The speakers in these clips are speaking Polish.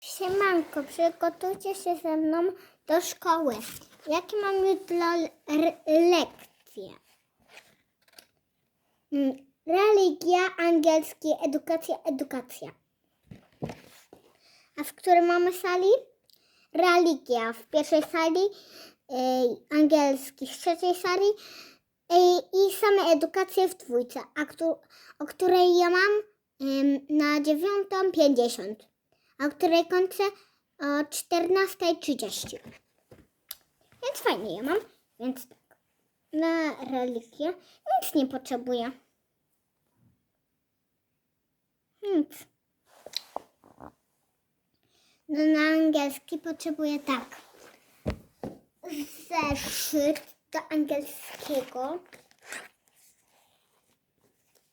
Siemanko, przygotujcie się ze mną do szkoły. Jakie mam jutro lekcje? Mm, Religia, angielski, edukacja, edukacja. A w której mamy sali? Religia w pierwszej sali, angielski w trzeciej sali i same edukacje w dwójce, a o której ja mam na dziewiątą pięćdziesiąt a której kończę o 14.30. Więc fajnie ja mam, więc tak. Na religię nic nie potrzebuję. Nic. No na angielski potrzebuję tak. Zeszyt do angielskiego.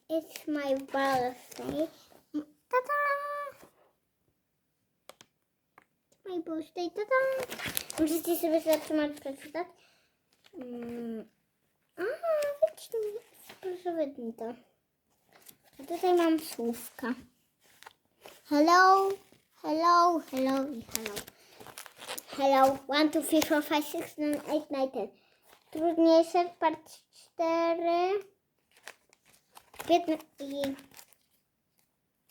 It's my birthday. Ta-da! My birthday, ta-da! Możecie sobie zatrzymać przeczytać. Mm. Aha, widzicie, proszę wytnij to. A tutaj mam słówka. Hello, hello, hello i hello. Hello, 1, 2, 3, 4, 5, 6, 7, 8, 9, 10. Trudniejsze, part 4. 15 i...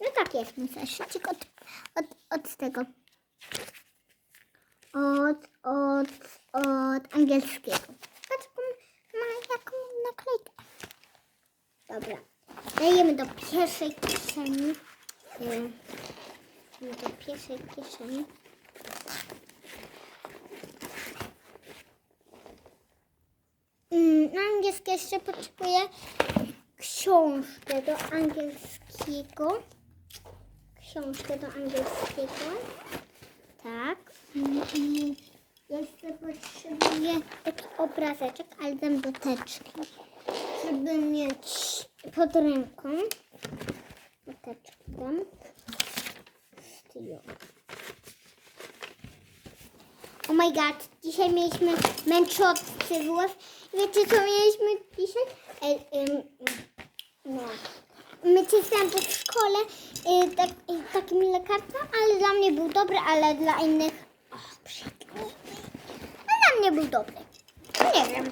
No tak jest, mój zeszycik od, od, od tego. Od, od, od angielskiego. Patrz, ma jaką naklejkę. Dobra. Dajemy do pierwszej kieszeni. Nie, do pierwszej kieszeni. Mm, Na angielski jeszcze potrzebuję książkę do angielskiego. Książkę do angielskiego. Tak. Jeszcze potrzebuję taki obrazeczek, ale dam do teczki, żeby mieć pod ręką. Do teczki dam. Oh my god, dzisiaj mieliśmy męczący włos. Wiecie co mieliśmy dzisiaj? E, em, no. Mycie zębów w szkole y, tak, y, takim lekarstwem, ale dla mnie był dobry, ale dla innych... Mnie był dobry. Nie wiem.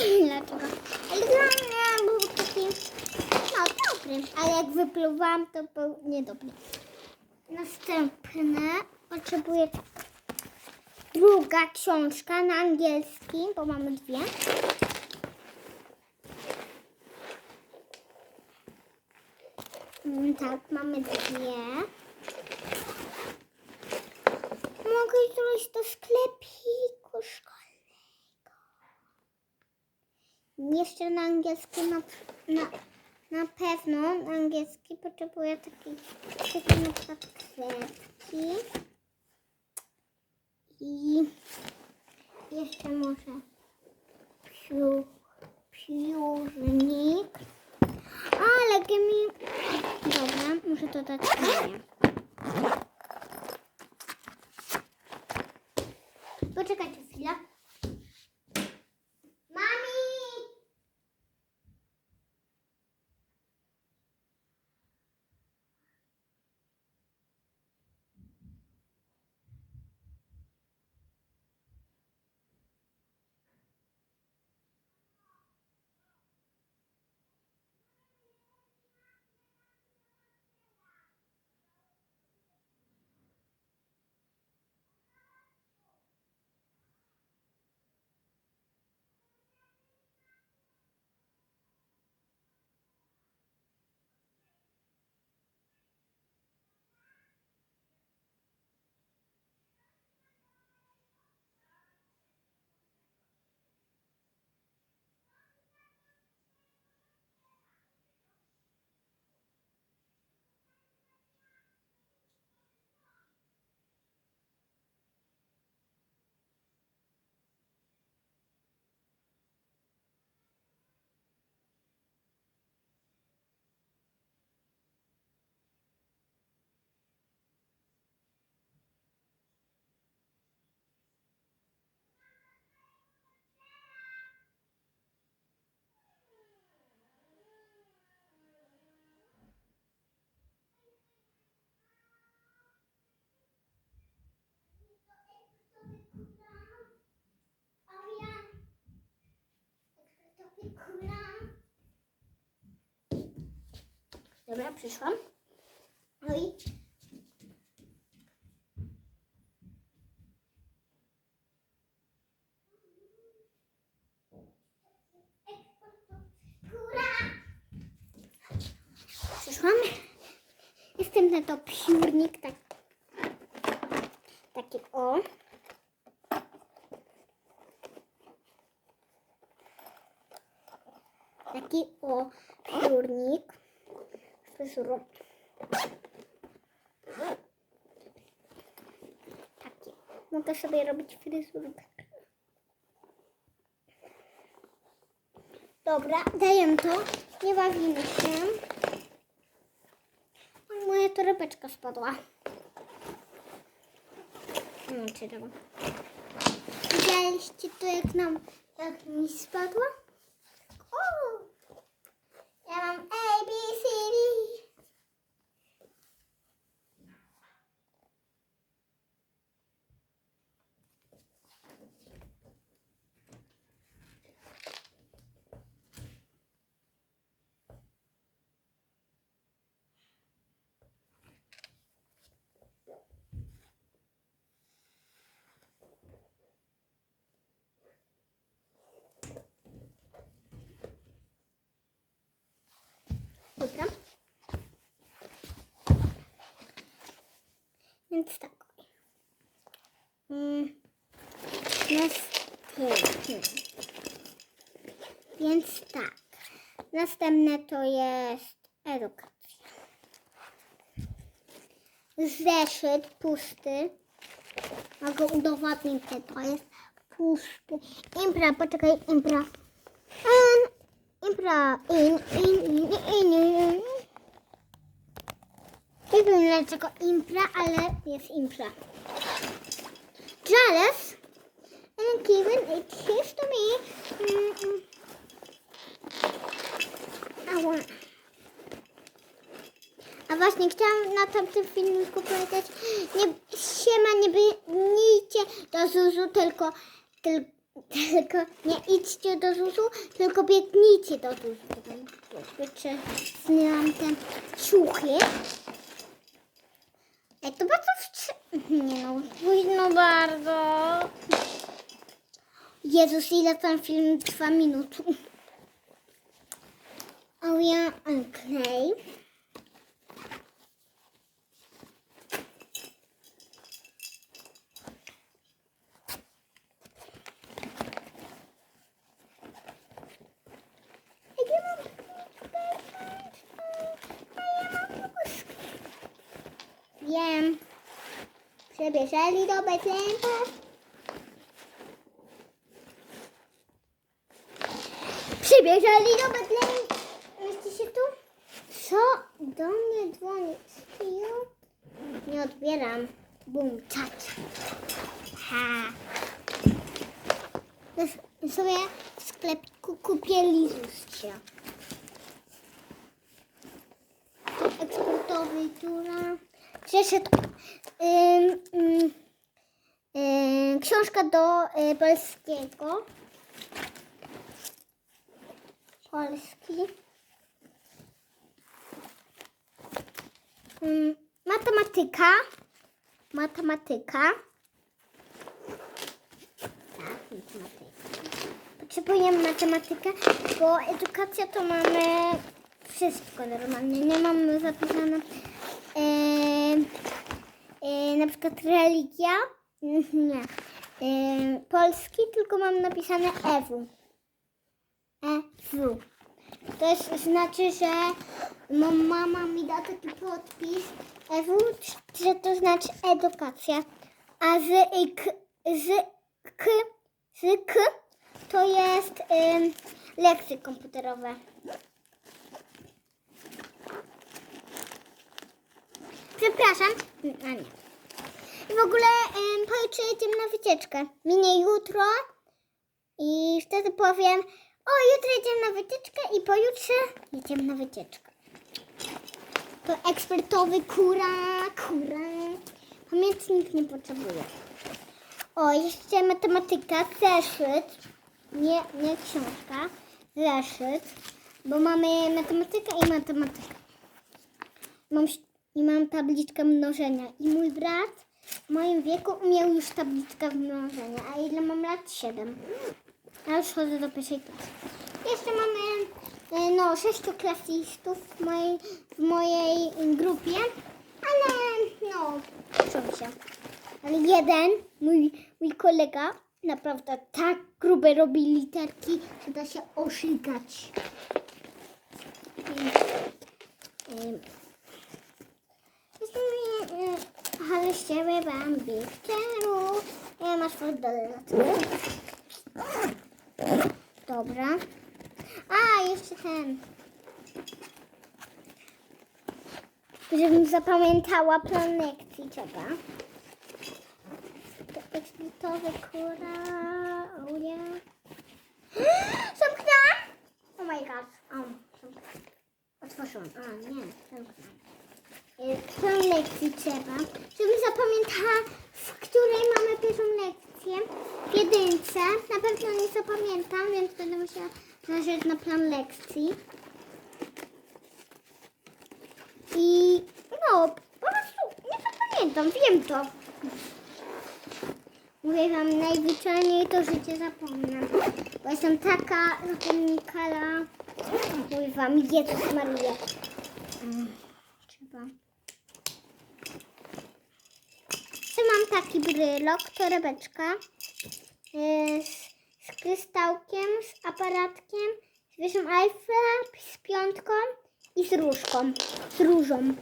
Nie wiem dlaczego. Ale dla mnie był taki... No, dobry. Ale jak wypluwałam, to był niedobry. Następne potrzebuję druga książka na angielski, bo mamy dwie. Mm, Tak, mamy dwie. Mogę iść do sklepiku Jeszcze na angielski na, na, na pewno na angielski potrzebuję taki, taki na przykład. I jeszcze może piór, piórnik. Ale mi... Dobra, muszę to dać. Poczekajcie Dobra, przyszłam. No i... Przyszłam. Jestem na to piórnik, tak. Taki o. o piórnik fryzurą. Taki. Mogę sobie robić fryzurkę. Dobra, daję to. Nie bawimy się. Oj, moja torebeczka spadła. Nie czy tego. Widzieliście to jak nam, jak mi spadła? O! Ja A, B, C, D. Więc tak. Mm. Więc tak. Następne to jest edukacja. Zeszyt pusty. Mogę udowodnić, że to jest pusty. Impra, poczekaj, impra. Mm, Impra, in, in, in, in, in. Nie wiem dlaczego impra, ale jest impra. Jealous and given it his to me. Mm, mm. A właśnie chciałam na tamtym filmiku powiedzieć, nie, siema, nie biegnijcie do Zuzu, tylko, tylko, tylko nie idźcie do Zuzu, tylko biegnijcie do Zuzu. Wiecie, zniłam te ciuchy. Ej, to bardzo wstrzy... Nie no, późno bardzo. Jezus, ile ten film trwa minut. Oh ja, okej. Ej, ja mam... Ej, ja mam nóżkę. Wiem. Przebierzeli do Betlemka. Przybierzeli do Betlemka. Mieści się tu? Co? Do mnie dzwoni. Nie odbieram. Bum, czat. Ha. Już sobie w sklepku kupię lizuście. eksportowy, która przeszedł ym, książka do y, polskiego. Polski. Ym, matematyka. Matematyka. Potrzebujemy matematykę, bo edukacja to mamy wszystko normalnie. Nie mamy zapisane e, e, na przykład religia. Nie. Polski, tylko mam napisane EW. EW. To jest, znaczy, że mama mi da taki podpis EW, że to znaczy edukacja. A z, k, z, k, z k to jest lekcje komputerowe. Przepraszam. A nie. I w ogóle ym, pojutrze jedziemy na wycieczkę. Minie jutro i wtedy powiem, o jutro jedziemy na wycieczkę i pojutrze jedziemy na wycieczkę. To ekspertowy kura, kura. Pamiętnik nie potrzebuje. O, jeszcze matematyka, zeszyt. Nie, nie książka, zeszyt. Bo mamy matematykę i matematykę. mam, i mam tabliczkę mnożenia. I mój brat w moim wieku umiał już tabliczkę mnożenia. A ile mam lat? 7. Ja już chodzę do pierwszej klasy. Jeszcze mamy e, no, sześciu klasistów w mojej, w mojej grupie, ale no, uczą się. Ale jeden, mój, mój kolega, naprawdę tak grube robi literki, że da się oszygać. Ym, ym, Ciebie Bambi, czemu? Ja masz dodatkowy. Dobra. A, jeszcze ten. Żebym zapamiętała plan lekcji trzeba. To eksplitowe kura. Oh yeah. Zamknęłam? Oh my god. O. Otworzyłam. A, nie, zamknęłam. Y, Plan lekcji trzeba, żebym zapamiętała, w której mamy pierwszą lekcję. W jedynce. Na pewno nie zapamiętam, więc będę musiała zajrzeć na plan lekcji. I no, po prostu nie zapamiętam, wiem to. Mówię wam, najzwyczajniej to życie zapomnę. Bo jestem taka zapomnikala. Mówię wam, Jezus Maria. Mm, Trzeba. Czy mam taki brylok, torebeczka yy, z, z krystałkiem, z aparatkiem, z wieżą Eiffla, z piątką i z różką, z różą.